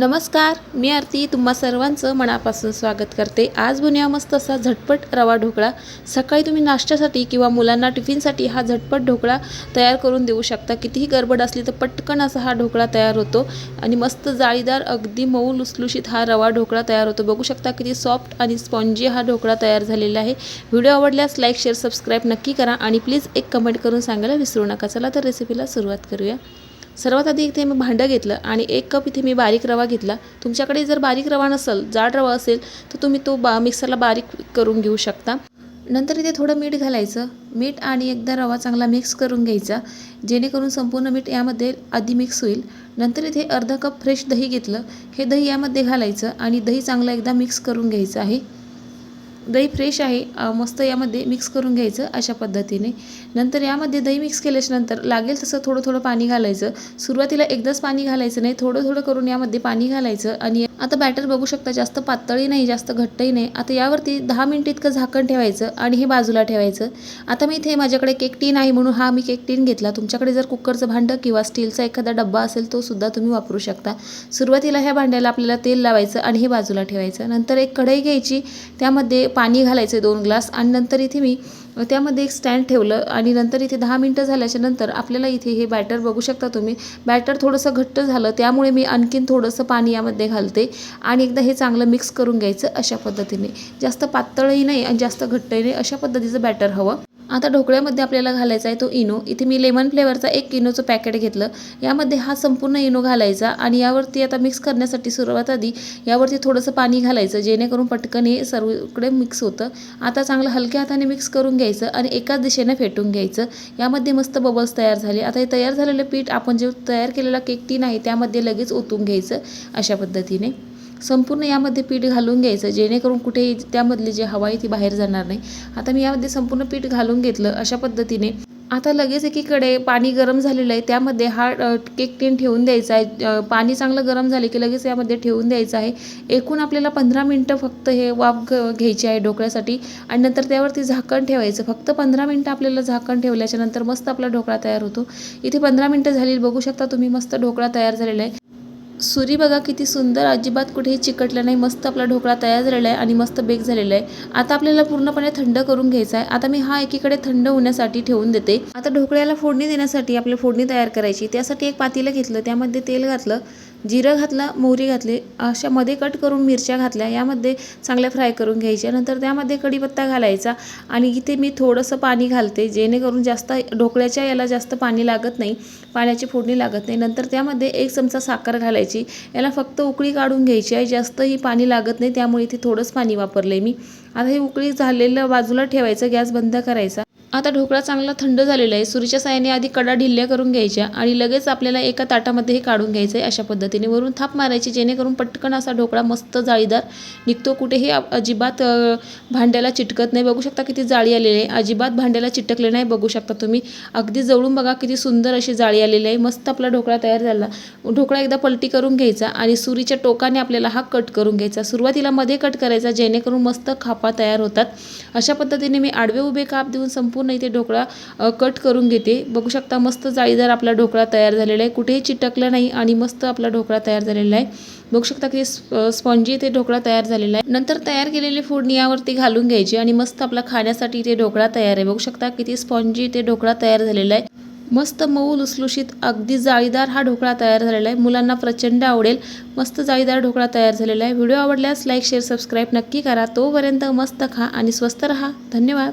नमस्कार मी आरती. तुम्हा सर्वांचं मनापासून स्वागत करते. आज बनूया मस्त असा झटपट रवा ढोकळा. सकाळी तुम्ही नाश्त्यासाठी किंवा मुलांना टिफिनसाठी हा झटपट ढोकळा तयार करून देऊ शकता. कितीही गडबड असली तर पटकन असा हा ढोकळा तयार होतो. आणि मस्त जाळीदार अगदी मऊ लुसलुशीत हा रवा ढोकळा तयार होतो. बघू शकता किती सॉफ्ट आणि स्पॉन्जी हा ढोकळा तयार झालेला आहे. व्हिडिओ आवडल्यास लाईक शेअर सबस्क्राईब नक्की करा. आणि प्लीज एक कमेंट करून सांगायला विसरू नका. चला तर रेसिपीला सुरुवात करूया. सर्वात आधी इथे मी भांडं घेतलं आणि एक कप इथे मी बारीक रवा घेतला. तुमच्याकडे जर बारीक रवा नसेल जाड रवा असेल तर तुम्ही तो बा मिक्सरला बारीक करून घेऊ शकता. नंतर इथे थोडं मीठ घालायचं. मीठ आणि एकदा रवा चांगला मिक्स करून घ्यायचा जेणेकरून संपूर्ण मीठ यामध्ये आधी मिक्स होईल. नंतर इथे अर्धा कप फ्रेश दही घेतलं. हे दही यामध्ये घालायचं आणि दही चांगलं एकदा मिक्स करून घ्यायचं आहे. दही फ्रेश आहे. मस्त यामध्ये मिक्स करून घ्यायचं अशा पद्धतीने. नंतर यामध्ये दही मिक्स केल्याच्यानंतर लागेल तसं थोडं थोडं पाणी घालायचं. सुरुवातीला एकदाच पाणी घालायचं नाही. थोडं थोडं करून यामध्ये पाणी घालायचं आणि आता बॅटर बघू शकता जास्त पातळही नाही जास्त घट्टही नाही. आता यावरती दहा मिनटं इतकं झाकण ठेवायचं आणि हे बाजूला ठेवायचं. आता मी इथे माझ्याकडे केक टीन आहे म्हणून हा मी केक टीन घेतला. तुमच्याकडे जर कुकरचं भांडं किंवा स्टीलचा एखादा डब्बा असेल तो सुद्धा तुम्ही वापरू शकता. सुरुवातीला ह्या भांड्याला आपल्याला तेल लावायचं आणि हे बाजूला ठेवायचं. नंतर एक कढई घ्यायची त्यामध्ये पाणी घालायचं दोन ग्लास आणि नंतर इथे मी त्यामध्ये एक स्टँड ठेवलं आणि नंतर इथे दहा मिनटं झाल्याच्यानंतर आपल्याला इथे हे बॅटर बघू शकता तुम्ही. बॅटर थोडंसं घट्ट झालं त्यामुळे मी आणखीन थोडंसं पाणी यामध्ये घालते आणि एकदा हे चांगलं मिक्स करून घ्यायचं अशा पद्धतीने. जास्त पातळही नाही आणि जास्त घट्टही नाही अशा पद्धतीचं बॅटर हवं. आता ढोकळ्यामध्ये आपल्याला घालायचा आहे तो इनो. इथे मी लेमन फ्लेवरचा एक इनोचं पॅकेट घेतलं. यामध्ये हा संपूर्ण इनो घालायचा आणि यावरती आता मिक्स करण्यासाठी सुरुवात आधी यावरती थोडंसं पाणी घालायचं जेणेकरून पटकन हे सर्वकडे मिक्स होतं. आता चांगलं हलक्या हाताने मिक्स करून घ्यायचं आणि एकाच दिशेने फेटून घ्यायचं. यामध्ये मस्त बबल्स तयार झाले. आता हे तयार झालेलं पीठ आपण जे तयार केलेला केक टीन आहे त्यामध्ये लगेच ओतून घ्यायचं अशा पद्धतीने. संपूर्ण यामध्ये पीठ घालून घ्यायचं जेणेकरून कुठेही त्यामधली जी हवा आहे ती बाहेर जाणार नाही. आता मी यामध्ये संपूर्ण पीठ घालून घेतलं अशा पद्धतीने. आता लगेच एकीकडे पाणी गरम झालेलं आहे. त्यामध्ये हा केक टीन ठेवून द्यायचा आहे. पाणी चांगलं गरम झाले की लगेच यामध्ये ठेवून द्यायचं आहे. एकूण आपल्याला पंधरा मिनटं फक्त हे वाफ घ घ्यायची आहे ढोकळ्यासाठी आणि नंतर त्यावरती झाकण ठेवायचं. फक्त पंधरा मिनटं आपल्याला झाकण ठेवल्याच्या नंतर मस्त आपला ढोकळा तयार होतो. इथे पंधरा मिनटं झाली बघू शकता तुम्ही मस्त ढोकळा तयार झालेला आहे. सुरी बघा किती सुंदर. अजिबात कुठेही चिकटलं नाही. मस्त आपला ढोकळा तयार झालेला आहे आणि मस्त बेक झालेला आहे. आता आपल्याला पूर्णपणे थंड करून घ्यायचा आहे. आता मी हा एकीकडे थंड होण्यासाठी ठेवून देते. आता ढोकळ्याला फोडणी देण्यासाठी आपली फोडणी तयार करायची. त्यासाठी एक पातेलं घेतलं. त्यामध्ये तेल घातलं. जिरं घातलं मोहरी घातली अशा मध्ये कट करून मिरच्या घातल्या यामध्ये चांगल्या फ्राय करून घ्यायच्या. नंतर त्यामध्ये कढीपत्ता घालायचा आणि इथे मी थोडंसं पाणी घालते जेणेकरून जास्त ढोकळ्याच्या याला जास्त पाणी लागत नाही पाण्याची फोडणी लागत नाही. नंतर त्यामध्ये एक चमचा साखर घालायची. याला फक्त उकळी काढून घ्यायची आहे. जास्तही पाणी लागत नाही त्यामुळे इथे थोडंच पाणी वापरलं आहे मी. आता हे उकळी झालेलं बाजूला ठेवायचं गॅस बंद करायचा. आता ढोकळा चांगला थंड झालेला आहे. सुरीच्या साहाय्याने आधी कडा ढिल्ल्या करून घ्यायच्या आणि लगेच आपल्याला एका ताटामध्ये हे काढून घ्यायचं आहे अशा पद्धतीने. वरून थाप मारायची जेणेकरून पटकन असा ढोकळा मस्त जाळीदार निघतो. कुठेही अजिबात भांड्याला चिटकत नाही. बघू शकता किती जाळी आलेली आहे. अजिबात भांड्याला चिटकले नाही बघू शकता तुम्ही. अगदी जवळून बघा किती सुंदर अशी जाळी आलेली आहे. मस्त आपला ढोकळा तयार झाला. ढोकळा एकदा पलटी करून घ्यायचा आणि सुरीच्या टोकाने आपल्याला हा कट करून घ्यायचा. सुरुवातीला मध्ये कट करायचा जेणेकरून मस्त खापा तयार होतात. अशा पद्धतीने मी आडवे उभे काप देऊन संपूर्ण इथे ढोकळा कट करून घेते. बघू शकता मस्त जाळीदार आपला ढोकळा तयार झालेला आहे. कुठेही चिटकलं नाही आणि मस्त आपला ढोकळा तयार झालेला आहे. बघू शकता की स्पॉन्जी इथे ढोकळा तयार झालेला आहे. नंतर तयार केलेली फोडणी यावरती घालून घ्यायची आणि मस्त आपला खाण्यासाठी इथे ढोकळा तयार आहे. बघू शकता किती स्पॉन्जी इथे ढोकळा तयार झालेला आहे. मस्त मऊ लुसलुशीत अगदी जाळीदार हा ढोकळा तयार झालेला आहे. मुलांना प्रचंड आवडेल मस्त जाळीदार ढोकळा तयार झालेला आहे. व्हिडिओ आवडल्यास लाईक शेअर सबस्क्राईब नक्की करा. तोपर्यंत मस्त खा आणि स्वस्त रहा. धन्यवाद.